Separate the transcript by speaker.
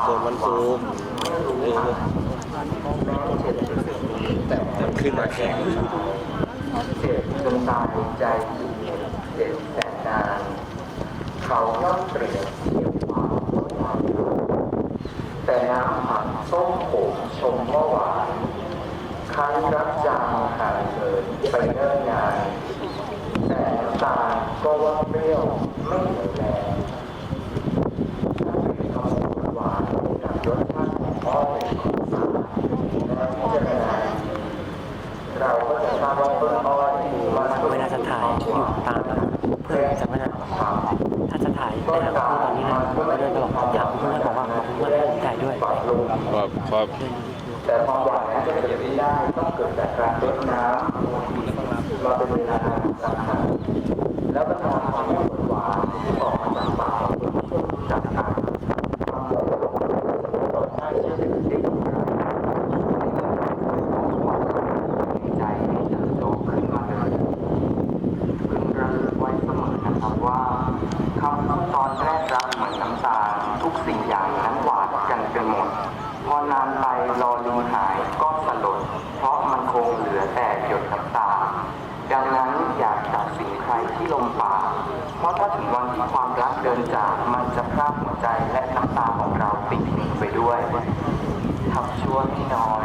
Speaker 1: โคนมันซูมเออแต่ขึ้นมาแข็ง
Speaker 2: เจ็บจนตายใจอยู่เจ็บแสนนานเขาย่อมเปรียบเทียบความงดงามแต่น้ำผักส้มโขมชมว่าหวานคันรักจางห่างเหินไปเนิ่นนานแต่น้ำตาลก็ว่าเปรี้ยวไม่เหนียวแรงถ้าเป็นคำพูดหวานกับรสชาติของอ้อยของสาและพิจารณาเราก็จะทราบว่าต้นอ้อยมัน
Speaker 3: เวลาจะถ่ายอยู่ตามแบบเพื่อนจะไม่ได้ถ้าจะถ่ายไปหาเพื่อนตอนนี้นะเพื่อนก็บอกอยากเพื่อนบอกว่าเพื่อนให้ผมถ่ายด้วย
Speaker 1: ครับครับ
Speaker 2: แต่ความหวานนั้นจะเกิดไม่ได้ต้องเกิดจากการรดน้ำมาเป็นเวลาสำคัญแล้วก็ทำความหวานที่ออกมาจากปากของคนที่รู้จักกันความหวานรสชาติเชื่อถือได้อย่างไรใจที่เติบโตขึ้นมาเลยพึงระลึกไว้เส มนว่าคำพูดตอนแรกรักเหมือนน้ำตาทุกสิ่งอย่างนั้นหวานกันไปหมด พอนานไปรอลิงหายก็สลด เพราะมันคงเหลือแต่หยดน้ำตา ดังนั้นอยากตัดสินใครที่ลมปากเพราะถ้าถึงวันที่ความรักเดินจากมันจะพรากหัวใจและน้ำตาของเราปิดทิ้งไปด้วยทำชั่วที่น้อย